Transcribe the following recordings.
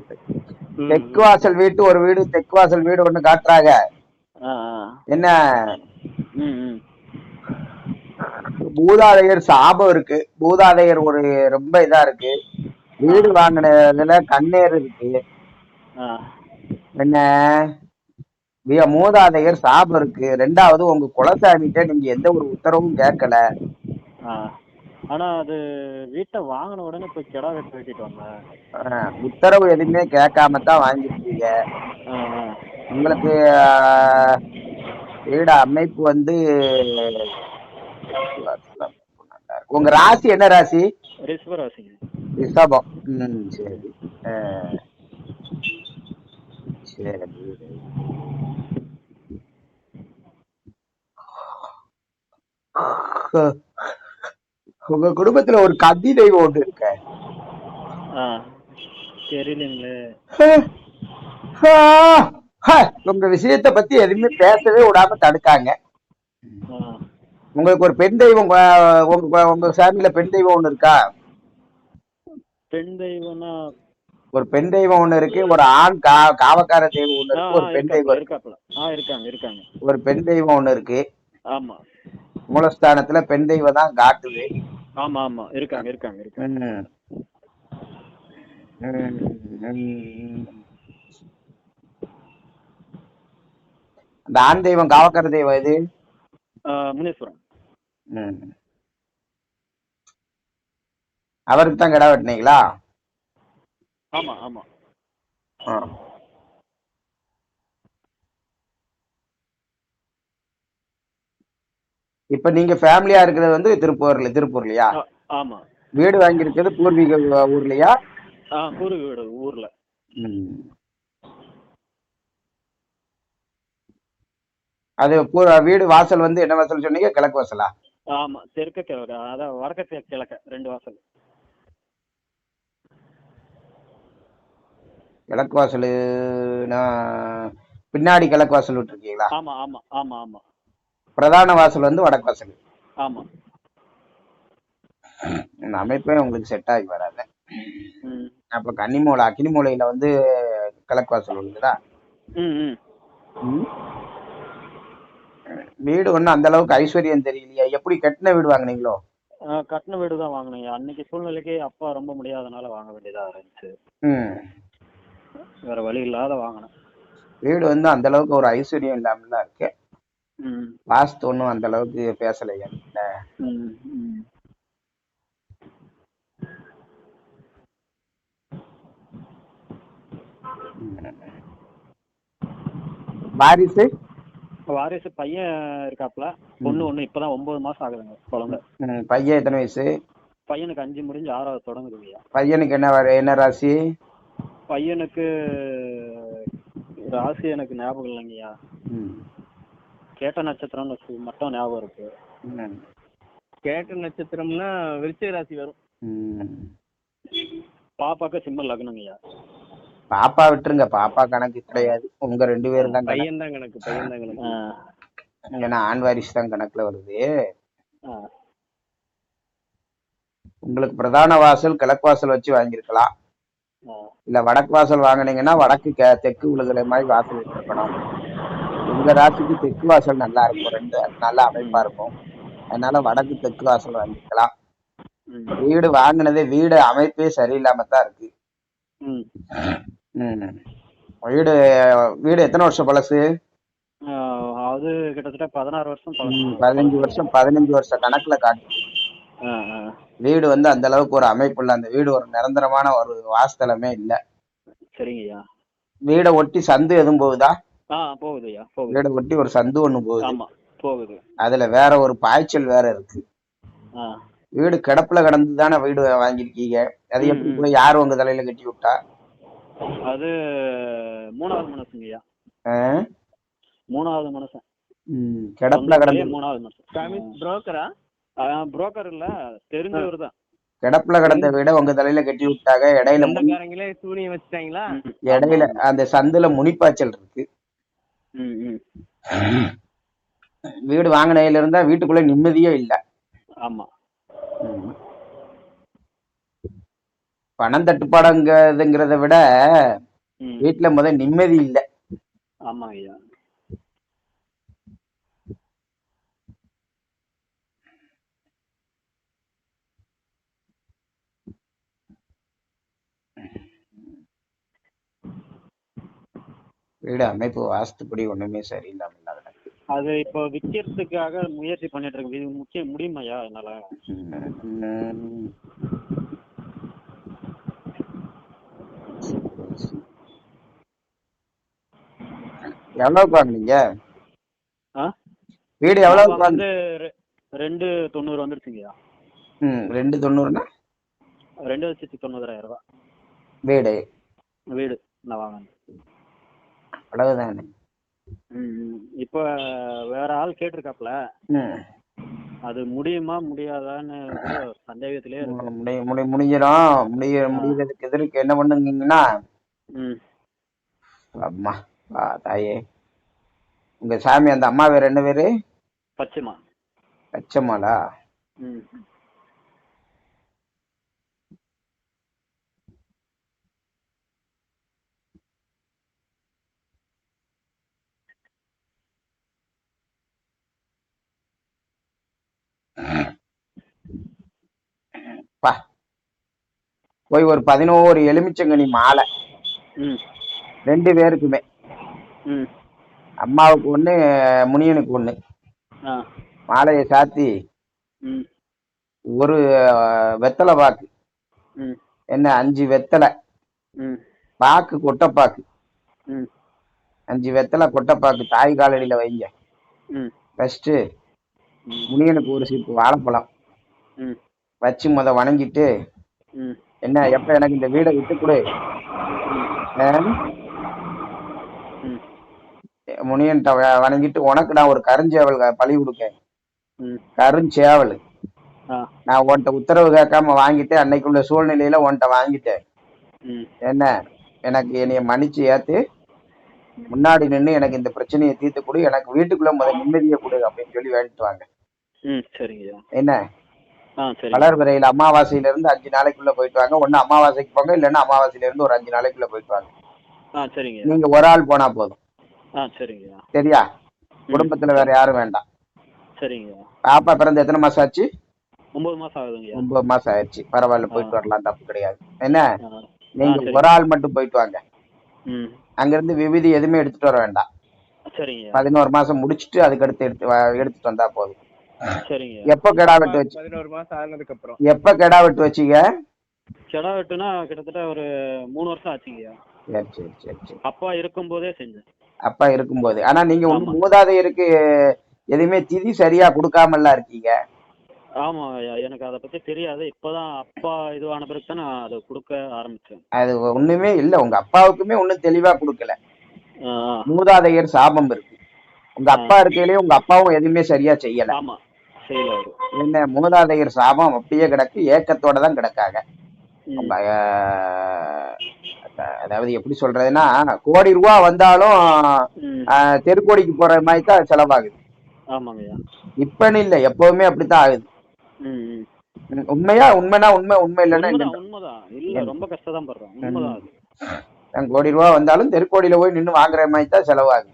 வீட்டு தெற்கு வாசல் வீட்டு ஒரு வீடு தெற்கு வாசல் வீடு ஒண்ணு காட்டுறாங்க. என்ன? பூதாதையர் சாபம் இருக்கு. பூதாதையர் ஒரு ரொம்ப இதா இருக்கு. வீடு வாங்கினதுல கண்ணேர் இருக்கு. என்ன? மூதாதையர் சாபம் இருக்கு. ரெண்டாவது உங்க குலசாமிகிட்ட நீங்க எந்த ஒரு உத்தரவும் கேட்கல. ஆனா அது வீட்டை வாங்கின உடனே போய் கிடா வெட்டு வெட்டிட்டு வந்தேன். உத்தரவு எதுவுமே கேட்காம தான் வாங்கிருக்கீங்க உங்களுக்கு வீடு அமைப்பு வந்து உங்க ராசி என்ன ராசி? ரிஷபராசிங்க ரிஷபம். ம் சரி. சரி. உங்க குடும்பத்துல ஒரு கதி தெய்வம் ஒன்று இருக்க. தெரியலங்களே. உங்க விஷயத்த பத்தி எதுவுமே பேசவே விடாம தடுக்காங்க. உங்களுக்கு ஒரு பெண் தெய்வம் உங்க உங்க சாமியில பெண் தெய்வம் ஒண்ணு இருக்கா? பெண் தெய்வம்னா ஒரு பெண் தெய்வம் ஒண்ணு இருக்கு ஒரு ஆண் கா காவக்கார தெய்வம் ஒண்ணு இருக்கு ஒரு பெண் தெய்வம். இருக்காங்க இருக்காங்க. ஒரு பெண் தெய்வம் ஒண்ணு இருக்கு. ஆமா. மூலஸ்தானத்துல பெண் தெய்வம் தான் காட்டுது. ஆமா ஆமா. இருக்காங்க இருக்காங்க இருக்காங்க. அந்த ஆண் தெய்வம் காவக்கார தெய்வம் எது? ஆ, முனீஸ்வரன். அவருக்கு தான் கிடா வெட்டினீங்களா? ஆமா ஆமா. இப்ப நீங்க ஃபேமிலியா இருக்கிறது வந்து திருப்பூர்ல திருப்பூர்லயா? ஆமா. வீடு வாங்கியிருக்கிறது பூர்வீக ஊ- ஊர்லயா கூறு வீடு ஊர்ல. அது பூ- வீடு வாசல் வந்து என்ன வாசல் சொன்னீங்க? கிழக்கு வாசலா? ஆமா தெற்க கிழக்க அதான் வடக்க கிழக்க ரெண்டு வாசல். கிழக்கு வாசல் பின்னாடி கிழக்கு வாசல் விட்டுருக்கீங்களா? ஆமா ஆமா ஆமா ஆமா. பிரதான வாசல் வந்து வடக்கு வாசல். ஆமா. இந்த அமைப்பே உங்களுக்கு செட் ஆகி வராது. அப்ப கன்னிமூலை அக்கினிமூலையில வந்து கிழக்கு வாசல் ம். வீடு ஒன்றும் அந்த அளவுக்கு ஐஸ்வர்யம் தெரியலையா. எப்படி கட்டின வீடு வாங்குனீங்களோ? கட்டின வீடு தான் வாங்கினேங்க அன்னைக்கு சூழ்நிலைக்கு அப்பா ரொம்ப முடியாதனால வாங்க வேண்டியதா இருந்துச்சு. வேற வழி இல்லாத வாங்கினேன். வீடு வந்து அந்த அளவுக்கு ஒரு ஐஸ்வர்யம் இல்லாமலாம் இருக்கு. வாஸ்து ஒன்றும் அந்த அளவுக்கு ம் ம் வாரிசு? வாரிசு பையன் இருக்காப்ல பொண்ணு ஒண்ணு இப்பதான் ஒன்பது மாசம் ஆகுதுங்க குழந்தை. பையன் எத்தனை வயசு? பையனுக்கு அஞ்சு முடிஞ்சு ஆறாவது தொடங்குதுங்கய்யா பையனுக்கு என்ன வர என்ன ராசி? பையனுக்கு ராசி எனக்கு ஞாபகம் இல்லைங்கய்யா. ம், கேட்ட நட்சத்திரம்னு வச்சு மட்டும் ஞாபகம் இருக்கு. கேட்ட நட்சத்திரம்னா விருச்சிக ராசி வரும். பாப்பாக்கு சிம்ம லக்னங்கய்யா பாப்பா விட்டுருங்க. பாப்பா கணக்கு கிடையாது. உங்க ரெண்டு பேரும் தான் கணக்கு. பையன் தான் கணக்கு. பையன் தான் கணக்கு ஏன்னா ஆண் வாரிசு தான் கணக்குல வருது. உங்களுக்கு பிரதான வாசல் கிழக்கு வாசல் வச்சு வாங்கியிருக்கலாம். இல்ல வடக்கு வாசல் வாங்குனீங்கன்னா வடக்கு தெற்கு விழுகிற மாதிரி வாசல் வச்சிருக்கணும். உங்க ராசிக்கு தெற்கு வாசல் நல்லா இருக்கும். ரெண்டு நல்ல அமைப்பா இருக்கும். அதனால வடக்கு தெற்கு வாசல் வாங்கிக்கலாம். வீடு வாங்கினதே வீடு அமைப்பே சரியில்லாம தான் இருக்கு. வீடு வீடு எத்தனை வருஷம் பழசு? அது கிட்டத்தட்ட பதினாறு வருஷம். பதினஞ்சு வருஷம் பதினஞ்சு வருஷம் கணக்குல காட்டு. வீடு வந்து அந்த அளவுக்கு ஒரு அமைப்பு இல்ல அந்த வீடு ஒரு நிரந்தரமான ஒரு வாஸ்தலமே இல்ல. சரிங்கய்யா. வீடை ஒட்டி சந்து எதுவும் போகுதா? ஆ போகுதுய்யா போகுது. வீடை ஒட்டி ஒரு சந்து ஒண்ணு போகுது. ஆமா போகுது. அதுல வேற ஒரு பாய்ச்சல் வேற இருக்கு. வீடு கிடப்புல கிடந்து தானே வீடு வாங்கியிருக்கீங்க? அது எப்படி. போய் யார் உங்க தலையில கட்டி விட்டா? அது மூணாவது மனசுங்கய்யா? மூணாவது மனுஷன் ம், கிடப்புல கிடந்து மூணாவது மனுஷன் புரோக்கரா புரோக்கர் இல்ல தெரிஞ்சவர் தான். கிடப்புல கிடந்த வீடை உங்க தலையில கட்டி விட்டாங்க. இடையில சூனியம் வச்சுட்டாங்களா? இடையில அந்த சந்துல முனிப்பாய்ச்சல் இருக்கு. வீடு வாங்கினையில இருந்தா வீட்டுக்குள்ள நிம்மதியே இல்ல. ஆமா. பணம் தட்டுப்பாடுங்கிறதுங்கிறத விட வீட்டுல முத நிம்மதி இல்ல. ஆமாங்க ஐயா வீடு அமைப்பு வாஸ்துப்படி ஒண்ணுமே சரியில்லாம அது இப்போ விற்கிறதுக்காக முயற்சி பண்ணிட்டு இருக்கு இது முக்கிய முடியுமாய்யா என்னால? உம். எவ்வளவுக்கு வாங்குனீங்க வீடு வாங்க வந்து ரெண்டு தொண்ணூறு வந்துருச்சுங்கய்யா. ம் ரெண்டு தொண்ணூறுனா? ரெண்டு லட்சத்தி தொண்ணூறாயிரம் ரூபாய் வீடு. வீடு நான் வாங்கினேன் ம். இப்போ வேற ஆள் கேட்டிருக்காப்ல அது முடியுமா முடியாதான்னு சந்தேகத்திலே முடி முடி முடிஞ்சிடும். முடிய முடியறதுக்கு எதிர்க்கு என்ன பண்ணுங்கன்னா அம்மா வா தாயே. உங்க சாமி அந்த அம்மா பேர் என்ன பேரு பச்சைமா பச்சைமாலா? ம். பா போய் ஒரு பதினோரு எலுமிச்சங்கனி மாலை. ரெண்டு பேருக்குமே. அம்மாவுக்கு ஒண்ணு முனியனுக்கு ஒண்ணு. மாலையை சாத்தி ஒரு வெத்தலை பாக்கு. என்ன அஞ்சு வெத்தலை. பாக்கு கொட்டைப்பாக்கு. அஞ்சு வெத்தலை கொட்டைப்பாக்கு தாய் காலடியில வைங்க. ஃபர்ஸ்ட் முனியனுக்கு ஒரு சீப்பு வாழைப்பழம். ம். வச்சு முத வணங்கிட்டு என்ன எப்ப எனக்கு இந்த வீடை விட்டு கொடு. ஆஹ், ம். முனியன்ட்ட வ- வணங்கிட்டு உனக்கு நான் ஒரு கருஞ்சேவல் பழி கொடுக்கேன். ம். கருஞ்சேவல். நான் உன்கிட்ட உத்தரவு கேட்காம வாங்கிட்டு அன்னைக்குள்ள சூழ்நிலையில உன்கிட்ட வாங்கிட்டேன். என்ன எனக்கு என்னைய மன்னிச்சு ஏத்து. முன்னாடி நின்று எனக்கு இந்த பிரச்சனையை தீர்த்து கொடு. எனக்கு வீட்டுக்குள்ள முத நிம்மதியை கொடு அப்படின்னு சொல்லி வேண்டிட்டு வாங்க. ம் சரிங்கய்யா. என்ன? வளர்பிறையில அமாவாசையில இருந்து அஞ்சு நாளைக்குள்ள போயிட்டு வாங்க. ஒண்ணு அமாவாசைக்கு போங்க இல்லைன்னா அமாவாசையில இருந்து ஒரு அஞ்சு நாளைக்குள்ள போயிட்டு வாங்க. ஆ சரிங்கய்யா. நீங்க ஒரு ஆள் போனா போதும். ஆ சரியா? குடும்பத்துல வேற யாரும் வேண்டாம். சரிங்கய்யா. பாப்பா பிறந்து எத்தனை மாசம் ஆச்சு? ஒன்பது மாசம் ஆகுதுங்கய்யா. ஒன்பது மாசம் ஆயிடுச்சு. பரவாயில்ல போயிட்டு வரலாம் தப்பு கிடையாது. என்ன? நீங்க. ஒரு ஆள் மட்டும் போயிட்டு வாங்க. ம். அங்கிருந்து விபூதி எதுவுமே எடுத்துட்டு வர வேண்டாம். சரிங்கய்யா. பதினோரு மாசம் முடிச்சிட்டு அதுக்கு அடுத்து எடுத்து எடுத்துட்டு வந்தா போதும். சரிங்கய்யா எப்ப கெடா வெட்டு வச்சு பதினோரு மாசம் ஆனதுக்கு அப்புறம் எப்ப கெடா வெட்டு வச்சீங்க? கிடா வெட்டுனா கிட்டத்தட்ட ஒரு மூணு வருஷம் ஆச்சுங்கய்யா. சரி சரி சரி சரி. அப்பா இருக்கும்போதே செஞ்சேன். அப்பா இருக்கும்போது. ஆனா நீங்க. ஒண்ணு மூதாதையருக்கு எதுவுமே திதி சரியா கொடுக்காமலாம் இருக்கீங்க? ஆமா எனக்கு அதை பத்தி தெரியாது. இப்பதான் அப்பா இதுவான பிறகு தான் நான் அதை கொடுக்க ஆரம்பிச்சேன். அது ஒண்ணுமே இல்ல. உங்க அப்பாவுக்குமே ஒண்ணும் தெளிவா கொடுக்கல. மூதாதையர் சாபம் இருக்கு. உங்க அப்பா இருக்கையிலேயே உங்க அப்பாவும் எதுவுமே சரியா செய்யல. ஆமா. செய்யல அவரு என்ன மூதாதையர் சாபம் அப்படியே கிடக்கு ஏக்கத்தோட தான் கிடக்காங்க. அதாவது எப்படி சொல்றதுன்னா கோடி ரூபா வந்தாலும் தெருக்கோடிக்கு போற மாதிரி தான் செலவாகுது. ஆமாங்கய்யா இப்பன்னு இல்ல எப்பவுமே அப்படித்தான் ஆகுது. உண்மையா உண்மைனா உண்மை உண்மை இல்லைன்னா உண்மைதான் இல்ல ரொம்ப கஷ்டம் கோடி ரூபா வந்தாலும் தெருக்கோடியில போய் நின்று வாங்குற மாதிரி தான் செலவாகுது.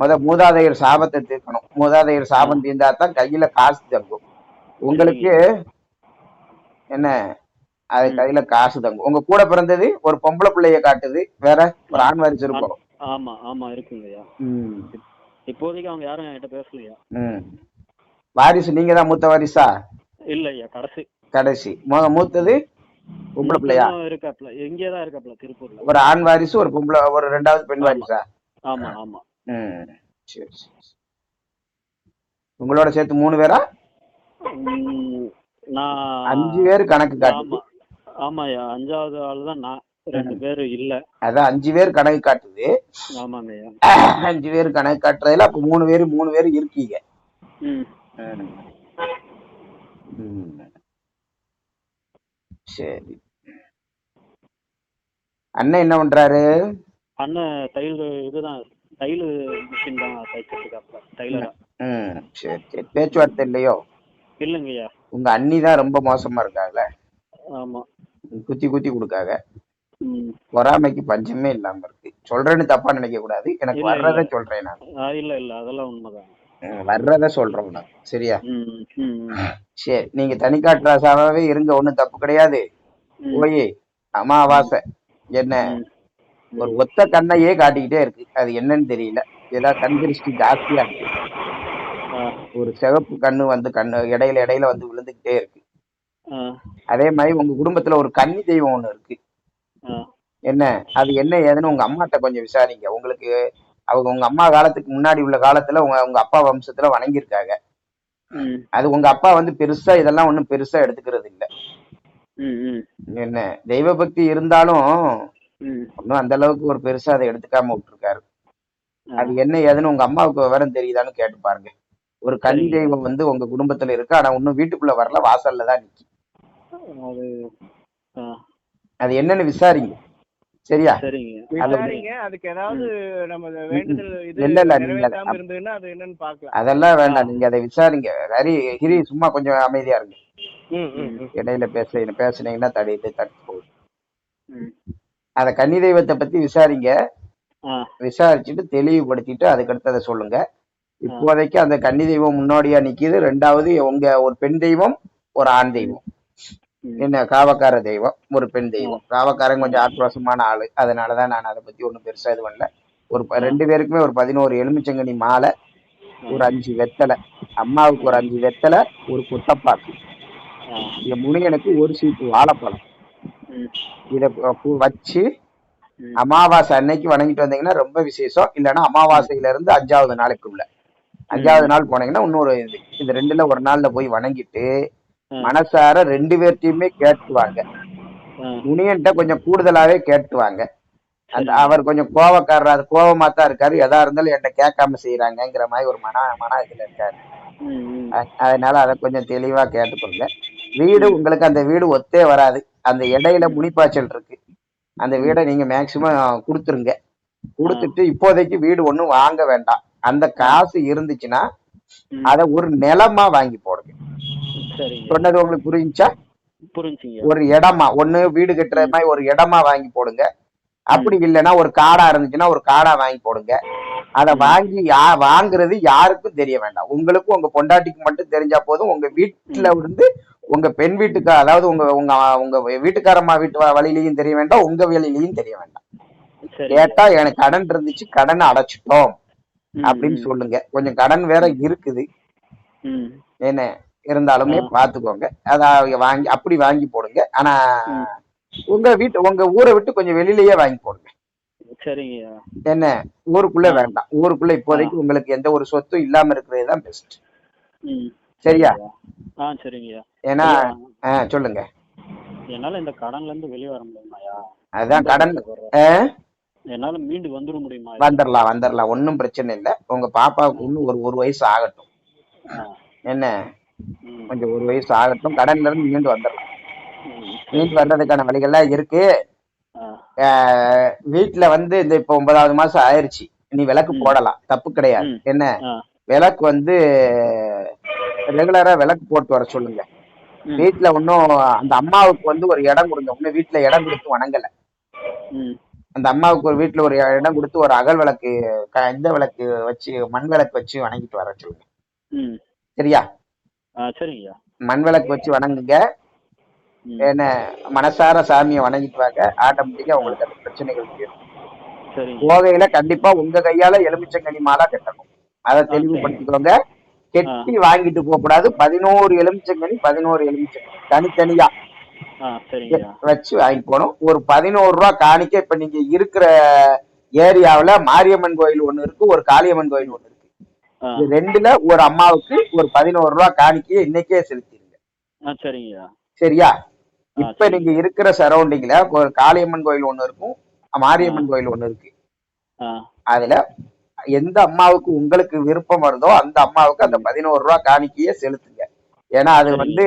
முத மூதாதையர் சாபத்தை தீர்க்கணும். மூதாதையர் சாபம் தீர்ந்தா தான் கையில காசு தங்கும். உங்களுக்கு என்ன? அது. கையில காசு தங்கும். உங்க கூட பிறந்தது ஒரு பொம்பளை பிள்ளைய காட்டுது. வேற ஒரு ஆண் வாரிசு இருக்கும் ஆமா ஆமா இருக்குங்கய்யா. இப்போதைக்கு அவங்க யாரும் என்கிட்ட பேசலையா. வாரிசு நீங்க தான் மூத்த வாரிசா? இல்ல ஐயா கடைசி. கடைசி. மொத மூத்தது பொம்பளை பிள்ளையா? இருக்காப்ல. தான் இருக்காப்ல திருப்பூர்ல. ஒரு ஆண் வாரிசு ஒரு பொம்பளை ஒரு ரெண்டாவது பெண் வாரிசா? ஆமா ஆமா. ம் சரி சரி உங்களோட சேர்த்து மூணு பேரா? நான் அஞ்சு பேர் கணக்கு காட்டுது. ஆமா ஆமாய்யா அஞ்சாவது ஆள் தான் நான் ரெண்டு பேரு இல்ல. அதான் அஞ்சு பேர் கணக்கு காட்டுது. ஆமாங்கய்யா. அஞ்சு பேர் கணக்கு காட்டுறதுல அப்ப மூணு பேர் மூணு பேர் இருக்கீங்க. சரி. அண்ணன் என்ன பண்றாரு? அண்ணன் தையல் இதுதான் தையல் மிஷின் தான் தைச்சிட்டு இருக்காப்ல டைலரா ம் சரி சரி. பேச்சுவார்த்தை இல்லையோ? இல்லைங்கய்யா. உங்க அண்ணி தான் ரொம்ப மோசமா இருக்காங்களே? ஆமா. குத்தி குத்தி கொடுக்காக ம். பொறாமைக்கு பஞ்சமே இல்லாம இருக்கு. சொல்றேன்னு தப்பா நினைக்க கூடாது. எனக்கு இல்ல, வர்றத. சொல்றேன் நான். ஆ, இல்ல இல்ல. அதெல்லாம் உண்மைதான். ம், வர்றத சொல்றேன் நான். சரியா? ம், ம், ம். சரி. நீங்க தனிக்காட்டு ராசாவே இருங்க. ஒண்ணும் தப்பு கிடையாது. ம். போய். அமாவாசை. என்ன? ம். ஒரு ஒத்த கண்ணையே காட்டிக்கிட்டே இருக்கு. அது என்னன்னு தெரியல. ஏதாவது கண் திருஷ்டி ஜாஸ்தியா இருக்கு. ஒரு சிவப்பு கண்ணு வந்து கண்ணு இடையில இடையில வந்து விழுந்துகிட்டே இருக்கு. அதே மாதிரி உங்க குடும்பத்துல ஒரு கன்னி தெய்வம் ஒண்ணு இருக்கு. என்ன? அது என்ன ஏதுன்னு உங்க அம்மாட்ட கொஞ்சம் விசாரிங்க. உங்களுக்கு அவங்க உங்க அம்மா காலத்துக்கு முன்னாடி உள்ள காலத்துல உங்க உங்க அப்பா வம்சத்துல வணங்கியிருக்காங்க. அது உங்க அப்பா வந்து பெருசா இதெல்லாம் ஒண்ணும் பெருசா எடுத்துக்கிறது இல்ல. என்ன? தெய்வ பக்தி இருந்தாலும் ம். ஒன்றும் அந்த அளவுக்கு ஒரு பெருசா அதை எடுத்துக்காம விட்டுருக்காரு. அது என்ன ஏதுன்னு உங்க அம்மாவுக்கு விவரம் தெரியுதான்னு கேட்டு பாருங்க. ஒரு கன்னி சரிங்க. தெய்வம் வந்து உங்க குடும்பத்துல இருக்கு ஆனா இன்னும் வீட்டுக்குள்ள வரல வாசல்ல தான் நிக்கி. அது என்னன்னு விசாரிங்க. சரியா? அதுக்கு ஏதாவது நம்ம வேண்டுதல் இது இல்ல, இல்ல, நீங்க நிறைவேற்றாம அப்- இருந்ததுன்னா அது என்னன்னு பாக்கலாம் அதெல்லாம் வேண்டாம். நீங்க அதை விசாரிங்க. ஹரி ஹிரி சும்மா கொஞ்சம் அமைதியா இருங்க. ம், ம், ம். இடையில பேச பேசுனீங்கன்னா தடிட்டு தட்டு போகுது ம். அத கன்னி தெய்வத்தை பத்தி விசாரிங்க. விசாரிச்சுட்டு தெளிவுபடுத்திட்டு அதுக்கடுத்ததை சொல்லுங்க. இப்போதைக்கு அந்த கன்னி தெய்வம் முன்னோடியா நிக்குது. ரெண்டாவது உங்க ஒரு பெண் தெய்வம் ஒரு ஆண் தெய்வம். என்ன காவக்கார தெய்வம் ஒரு பெண் தெய்வம். காவக்காரன் கொஞ்சம் ஆக்ரோஷமான ஆளு. அதனாலதான் நான் அதை பத்தி ஒண்ணும் பெருசா இது பண்ணல. ஒரு ரெண்டு பேருக்குமே ஒரு பதினோரு எலுமிச்சங்கனி மாலை ஒரு அஞ்சு வெத்தலை. அம்மாவுக்கு ஒரு அஞ்சு வெத்தலை ஒரு இந்த முனியனுக்கு ஒரு சீப்பு வாழைப்பழம். இதை வச்சு. அமாவாசை அன்னைக்கு வணங்கிட்டு வந்தீங்கன்னா ரொம்ப விசேஷம். இல்லைன்னா அமாவாசையில இருந்து அஞ்சாவது நாளைக்குள்ள. அஞ்சாவது நாள் போனீங்கன்னா இன்னொரு இது. இது ரெண்டுல ஒரு நாள்ல போய் வணங்கிட்டு. மனசார ரெண்டு பேர்த்தையுமே கேட்டுவாங்க. முனியன்ட்ட கொஞ்சம் கூடுதலாவே கேட்டுவாங்க. அந்த அவர் கொஞ்சம் கோவக்காரர் அது கோவமா தான் இருக்காரு. எதா இருந்தாலும் என்கிட்ட கேட்காம செய்யறாங்கங்கிற மாதிரி ஒரு மன மன இதுல இருக்காரு. அதனால அதை கொஞ்சம் தெளிவா கேட்டுக்கோங்க வீடு உங்களுக்கு அந்த வீடு ஒத்தே வராது. அந்த இடையில முனிப்பாய்ச்சல் இருக்கு. அந்த வீடை நீங்க மேக்சிமம் கொடுத்துருங்க. கொடுத்துட்டு இப்போதைக்கு வீடு ஒண்ணும் வாங்க வேண்டாம். அந்த காசு இருந்துச்சுன்னா. அதை ஒரு நிலமா வாங்கி போடுங்க. சொன்னது உங்களுக்கு புரிஞ்சுங்க. ஒரு இடமா ஒண்ணு வீடு கட்டுற மாதிரி ஒரு இடமா வாங்கி போடுங்க. அப்படி இல்லைன்னா ஒரு காடா இருந்துச்சுன்னா ஒரு காடா வாங்கி போடுங்க. அதை வாங்கி யா வாங்குறது யாருக்கும் தெரிய வேண்டாம். உங்களுக்கும் உங்க பொண்டாட்டிக்கு மட்டும் தெரிஞ்சா போதும். உங்க வீட்டுல இருந்து உங்க பெண் வீட்டுக்கு அதாவது உங்க உங்க உங்க வீட்டுக்காரம்மா வீட்டு வழியிலையும் தெரிய வேண்டாம் உங்க வழியிலையும் தெரிய வேண்டாம். கேட்டா எனக்கு கடன் இருந்துச்சு கடனை அடைச்சிட்டோம். அப்படின்னு சொல்லுங்க. கொஞ்சம் கடன் வேற இருக்குது. என்ன இருந்தாலுமே பாத்துக்கோங்க. அத வாங்கி அப்படி வாங்கி போடுங்க. ஆனா. உங்க வீட்டு உங்க ஊரை விட்டு கொஞ்சம் வெளியிலயே வாங்கி போடுங்க. சரிங்க. என்ன ஊருக்குள்ள வேண்டாம். ஊருக்குள்ள இப்போதைக்கு உங்களுக்கு எந்த ஒரு சொத்தும் இல்லாம இருக்கிறது தான் பெஸ்ட் சரியா? ஆ சரிங்கய்யா. ஏன்னா ஆ, சொல்லுங்க. என்னால இந்த கடன்ல இருந்து வெளியே வர முடியுமாயா அதான் கடன். என்னால மீண்டு வந்துட முடியுமா வந்துடலாம் வந்துடலாம் ஒன்றும் பிரச்சனை இல்லை. உங்க பாப்பாவுக்கு இன்னும் ஒரு ஒரு வயசு ஆகட்டும். என்ன? கொஞ்சம் ஒரு வயசு ஆகட்டும். கடன்ல இருந்து மீண்டு வந்துடலாம் மீண்டு வர்றதுக்கான வழிகள்லாம் இருக்கு. வீட்ல வந்து இந்த இப்ப ஒன்பதாவது மாசம் ஆயிருச்சு. நீ விளக்கு. போடலாம். தப்பு கிடையாது. என்ன? விளக்கு வந்து ரெகுலரா விளக்கு போட்டு வர சொல்லுங்க. ம், வீட்ல இன்னும் அந்த அம்மாவுக்கு வந்து ஒரு இடம் கொடுங்க. இன்னும் வீட்ல இடம் கொடுத்து வணங்கல. அந்த அம்மாவுக்கு ஒரு வீட்ல ஒரு இடம் கொடுத்து ஒரு அகல் விளக்கு இந்த விளக்கு வச்சு மண் விளக்கு வச்சு வணங்கிட்டு வர சொல்லுங்க. சரியா? சரிங்கய்யா. மண் விளக்கு வச்சு வணங்குங்க. என்ன மனசார சாமியை வணங்கிட்டு வாங்க. ஆட்டோமேட்டிக்கா உங்களுக்கு அந்த பிரச்சனைகள் தீரும். சரிங்க. போகையில கண்டிப்பா உங்க கையால எலுமிச்சங்கனி மாலா கட்டணும். அதை தெளிவுபடுத்திக்கோங்க. கெட்டி வாங்கிட்டு போக கூடாது. பதினோரு எலுமிச்சங்கனி பதினோரு எலுமிச்சங்கனி. தனித்தனியா. வச்சு வாங்கி போகணும். ஒரு பதினோரு ரூபா காணிக்க. இப்ப நீங்க இருக்கிற ஏரியாவுல மாரியம்மன் கோயில் ஒண்ணு இருக்கு ஒரு காளியம்மன் கோயில் ஒண்ணு இருக்கு. இது ரெண்டுல ஒரு அம்மாவுக்கு ஒரு பதினோரு ரூபா காணிக்கையை இன்னைக்கே செலுத்திடுங்க ஆ சரிங்கய்யா. சரியா? இப்ப நீங்க இருக்கிற சரௌண்டிங்ல ஒரு காளியம்மன் கோயில் ஒண்ணு இருக்கும் மாரியம்மன் கோயில் ஒண்ணு இருக்கு. அதுல எந்த அம்மாவுக்கு உங்களுக்கு விருப்பம் வருதோ அந்த அம்மாவுக்கு அந்த பதினோரு ரூபா காணிக்கையே செலுத்துங்க. ஏன்னா அது வந்து